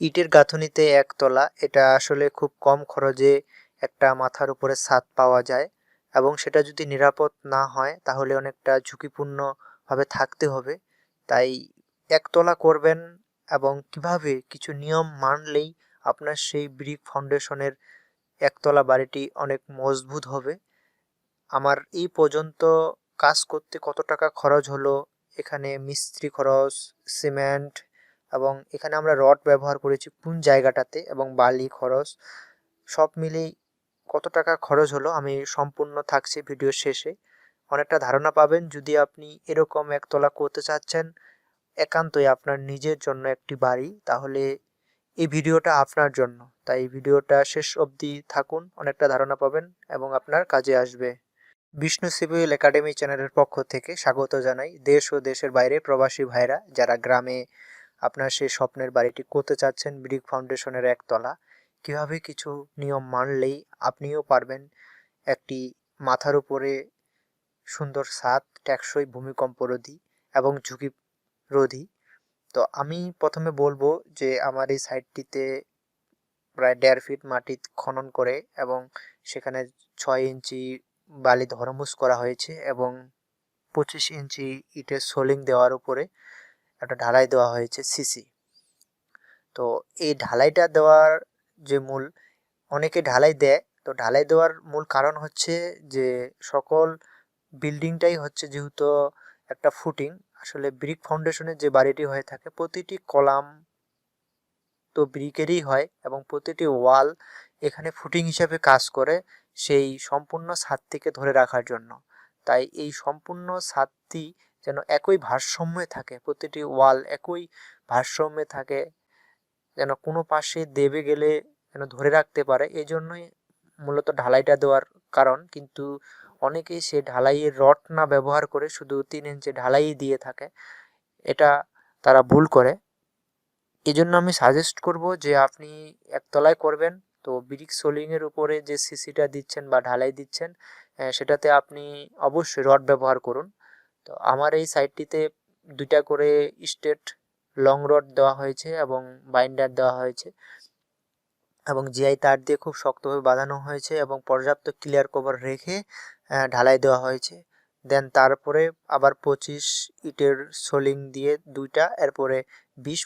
ইটের গাঁথনিতে একতলা এটা আসলে খুব কম খরচে একটা মাথার উপরে ছাদ পাওয়া যায় এবং সেটা যদি নিরাপদ না হয়, তাহলে অনেকটা ঝুঁকিপূর্ণভাবে থাকতে হবে। তাই একতলা করবেন এবং কীভাবে কিছু নিয়ম মানলেই আপনার সেই ব্রিক ফাউন্ডেশনের একতলা বাড়িটি অনেক মজবুত হবে। আমার এই পর্যন্ত কাজ করতে কত টাকা খরচ হলো? এখানে মিস্ত্রি খরচ, সিমেন্ট এবং এখানে আমরা রড ব্যবহার করেছি কোন জায়গাটাতে এবং বালি খরচ সব মিলেই কত টাকা খরচ হলো আমি সম্পূর্ণ থাকছি ভিডিও শেষে। অনেকটা ধারণা পাবেন যদি আপনি এরকম একতলা করতে চাচ্ছেন একান্তই আপনার নিজের জন্য একটি বাড়ি, তাহলে এই ভিডিওটা আপনার জন্য। তাই ভিডিওটা শেষ অবধি থাকুন, অনেকটা ধারণা পাবেন এবং আপনার কাজে আসবে। বিষ্ণু সিভিল একাডেমি চ্যানেলের পক্ষ থেকে স্বাগত জানাই। দেশ ও দেশের বাইরে প্রবাসী ভাইরা, যারা গ্রামে আপনার সেই স্বপ্নের বাড়িটি করতে চাচ্ছেন ব্রিক ফাউন্ডেশনের একতলা, কীভাবে কিছু নিয়ম মানলেই আপনিও পারবেন একটি মাথার উপরে সুন্দর ছাদ টেকসই ভূমিকম্প রোধী এবং ঝুঁকি রোধী। তো আমি প্রথমে বলব যে আমার এই সাইটটিতে প্রায় দেড় ফিট মাটি খনন করে এবং সেখানে ছয় ইঞ্চি বালি ধরমুস করা হয়েছে এবং পঁচিশ ইঞ্চি ইটের সোলিং দেওয়ার উপরে একটা ঢালাই দেওয়া হয়েছে সিসি তো এই ঢালাইটা দেওয়ার যে মূল, অনেকে ঢালাই দেয়, তো ঢালাই দেওয়ার মূল কারণ হচ্ছে যে সকল বিল্ডিংটাই হচ্ছে যেহেতু একটা ফুটিং, আসলে ব্রিক ফাউন্ডেশনের যে বাড়িটি হয়ে থাকে প্রতিটি কলাম তো ব্রিকেরই হয় এবং প্রতিটি ওয়াল এখানে ফুটিং হিসাবে কাজ করে সেই সম্পূর্ণ ছাদটিকে ধরে রাখার জন্য। তাই এই সম্পূর্ণ ছাদটি যেন একই ভারসাম্যে থাকে, প্রতিটি ওয়াল একই ভারসাম্যে থাকে, যেন কোনো পাশে দেবে গেলে যেন ধরে রাখতে পারে। এই জন্যই মূলত ঢালাইটা দেওয়ার কারণ। কিন্তু অনেকেই সে ঢালাইয়ের রড না ব্যবহার করে শুধু তিন ইঞ্চি ঢালাই দিয়ে থাকে। এটা তারা ভুল করে। এই জন্য আমি সাজেস্ট করব যে আপনি একতলায় করবেন। তো ব্রিক সোলিংয়ের উপরে যে সিসিটা দিচ্ছেন বা ঢালাই দিচ্ছেন সেটাতে আপনি অবশ্যই রড ব্যবহার করুন। তো আমার এই সাইডটিতে দুইটা করে স্টেট লং রড দেওয়া হয়েছে এবং বাইন্ডার দেওয়া হয়েছে এবং জিআই তার দিয়ে খুব শক্তভাবে বাঁধানো হয়েছে এবং পর্যাপ্ত ক্লিয়ার কভার রেখে ঢালাই দেওয়া হয়েছে। দেন তারপরে আবার পঁচিশ ইটের সোলিং দিয়ে দুইটা, এরপরে বিশ,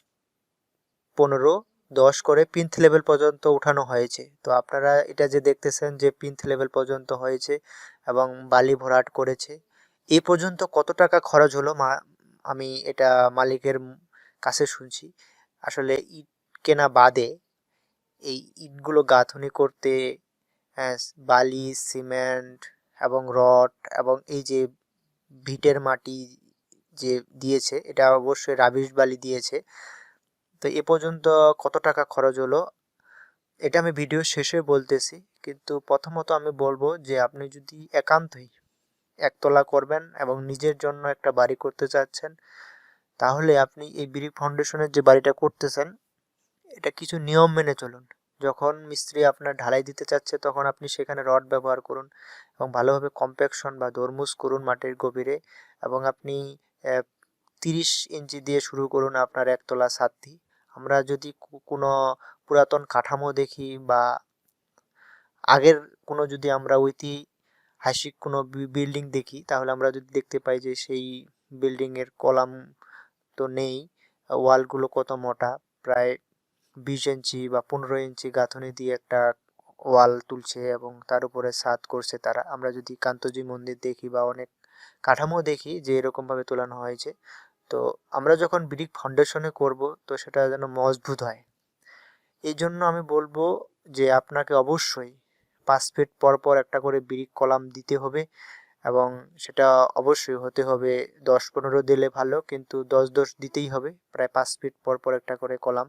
পনেরো, দশ করে পিন্থ লেভেল পর্যন্ত উঠানো হয়েছে। তো আপনারা এটা যে দেখতেছেন যে পিন্থ লেভেল পর্যন্ত হয়েছে এবং বালি ভরাট করেছে। এ পর্যন্ত কত টাকা খরচ হলো মা, আমি এটা মালিকের কাছে শুনছি। আসলে ইট কেনা বাদে এই ইটগুলো গাঁথনি করতে হ্যাঁ বালি, সিমেন্ট এবং রড এবং এই যে ভিটের মাটি যে দিয়েছে, এটা অবশ্যই রাবিশ বালি দিয়েছে। তো এ পর্যন্ত কত টাকা খরচ হলো, এটা আমি ভিডিও শেষে বলতেছি। কিন্তু প্রথমত আমি বলব যে আপনি যদি একান্তই একতলা করবেন এবং নিজের জন্য একটা বাড়ি করতে চাচ্ছেন, তাহলে আপনি এই ব্রিক ফাউন্ডেশনের যে বাড়িটা করতেছেন, এটা কিছু নিয়ম মেনে চলুন। যখন মিস্ত্রি আপনার ঢালাই দিতে চাচ্ছে, তখন আপনি সেখানে রড ব্যবহার করুন এবং ভালোভাবে কম্প্যাকশন বা দরমুজ করুন মাটির গভীরে এবং আপনি তিরিশ ইঞ্চি দিয়ে শুরু করুন আপনার একতলা ছাদটি। আমরা যদি কোনো পুরাতন কাঠামো দেখি বা আগের কোনো যদি আমরা ঐতিহাসিক কোনো বিল্ডিং দেখি, তাহলে আমরা যদি দেখতে পাই যে সেই বিল্ডিংয়ের কলাম তো নেই ওয়ালগুলো কত মোটা, প্রায় বিশ ইঞ্চি বা পনেরো ইঞ্চি গাঁথনি দিয়ে একটা ওয়াল তুলছে এবং তার উপরে ছাদ করছে তারা। আমরা যদি কান্তজি মন্দির দেখি বা অনেক কাঠামো দেখি যে এরকমভাবে তোলানো হয়েছে, তো আমরা যখন ব্রিক ফাউন্ডেশনে করব, তো সেটা যেন মজবুত হয়। এই জন্য আমি বলব যে আপনাকে অবশ্যই পাঁচ ফিট পর পর একটা করে ব্রিক কলাম দিতে হবে এবং সেটা অবশ্যই হতে হবে দশ পনেরো দিলে ভালো, কিন্তু দশ দশ দিতেই হবে, প্রায় পাঁচ ফিট পর পর একটা করে কলাম।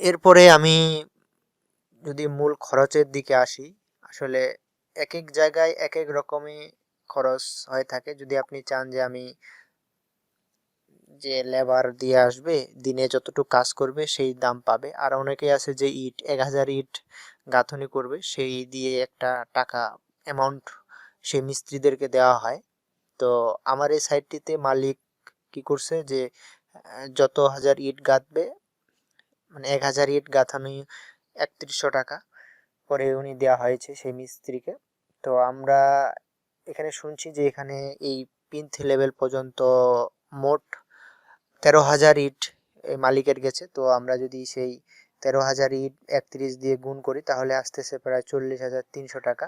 এরপরে আমি যদি মূল খরচের দিকে আসি, আসলে এক এক জায়গায় এক এক রকমই খরচ হয়ে থাকে। যদি আপনি চান যে আমি যে লেবার দিয়ে আসবে, দিনে যতটুকু কাজ করবে সেই দাম পাবে। আর অনেকেই আছে যে ইট, এক হাজার ইট গাঁথনি করবে, সেই দিয়ে একটা টাকা অ্যামাউন্ট সেই মিস্ত্রিদেরকে দেওয়া হয়। তো আমার এই সাইটটিতে মালিক কি করছে যে, যত হাজার ইট গাঁথবে মানে এক হাজার ইট গাঁথানি একত্রিশশো টাকা করে উনি দেওয়া হয়েছে সেই মিস্ত্রিকে। তো আমরা এখানে শুনছি যে এখানে এই পিন্থ লেভেল পর্যন্ত মোট তেরো হাজার ইট মালিকের গেছে। তো আমরা যদি সেই তেরো হাজার ইট একত্রিশ দিয়ে গুণ করি, তাহলে আসতেছে প্রায় চল্লিশ হাজার তিনশো টাকা।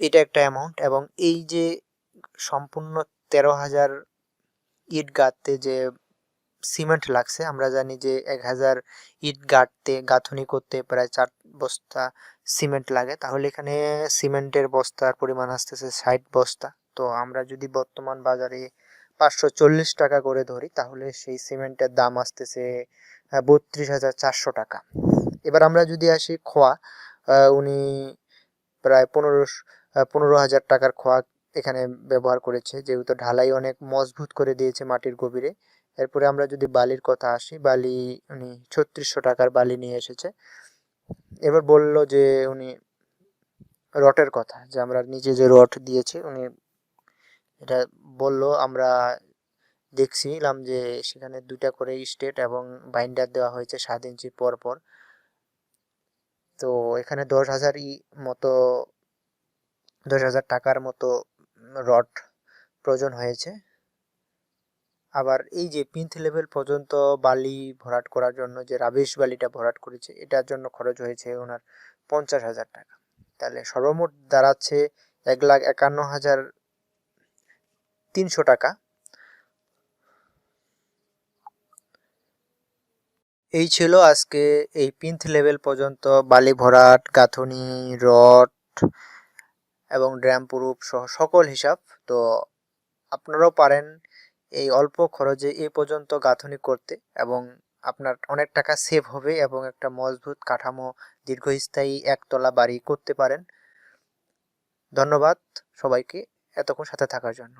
এটা একটা অ্যামাউন্ট এবং এই যে সম্পূর্ণ তেরো হাজার ইট গাঁথতে যে সিমেন্ট লাগছে, আমরা জানি যে এক হাজার ইট গাঁথতে, গাঁথনি করতে প্রায় চার বস্তা সিমেন্ট লাগে। তাহলে এখানে সিমেন্টের বস্তার পরিমাণ আসতেছে ষাট বস্তা। তো আমরা যদি বর্তমান বাজারে পাঁচশো চল্লিশ টাকা করে ধরি, তাহলে সেই সিমেন্টের দাম আসতেছে বত্রিশ হাজার চারশো টাকা। এবার আমরা যদি আসি খোয়া উনি প্রায় পনেরো পনেরো হাজার টাকার খোয়া এখানে ব্যবহার করেছে, যেহেতু ঢালাই অনেক মজবুত করে দিয়েছে মাটির গভীরে। এরপরে আমরা যদি বালির কথা আসি, বালি উনি ছত্রিশশো টাকার বালি নিয়ে এসেছে। এবার বলল যে উনি রটের কথা, যে আমরা নিজে যে রট দিয়েছি, উনি এটা বলল, আমরা দেখছিলাম যে সেখানে দুটা করে স্টেট এবং বাইন্ডার দেওয়া হয়েছে সাত ইঞ্চি পর পর। তো এখানে দশ হাজার ই মতো, দশ হাজার টাকার মতো রড প্রয়োজন হয়েছে। আবার এই যে পিন্থ লেভেল পর্যন্ত বালি ভরাট করার জন্য যে রাবিশ বালিটা ভরাট করেছে, এটার জন্য খরচ হয়েছে ওনার পঞ্চাশ হাজার টাকা। তাহলে সর্বমোট দাঁড়াচ্ছে এক লাখ একান্ন হাজার তিনশো টাকা। এই ছিল আজকে এই পিন্থ লেভেল পর্যন্ত বালি ভরাট, গাঁথনি, রড এবং ড্রাম প্রুফ সহ সকল হিসাব। তো আপনারাও পারেন এই অল্প খরচে এই পর্যন্ত গাঁথনি করতে এবং আপনার অনেক টাকা সেভ হবে এবং একটা মজবুত কাঠামো দীর্ঘস্থায়ী একতলা বাড়ি করতে পারেন। ধন্যবাদ সবাইকে এতক্ষণ সাথে থাকার জন্য।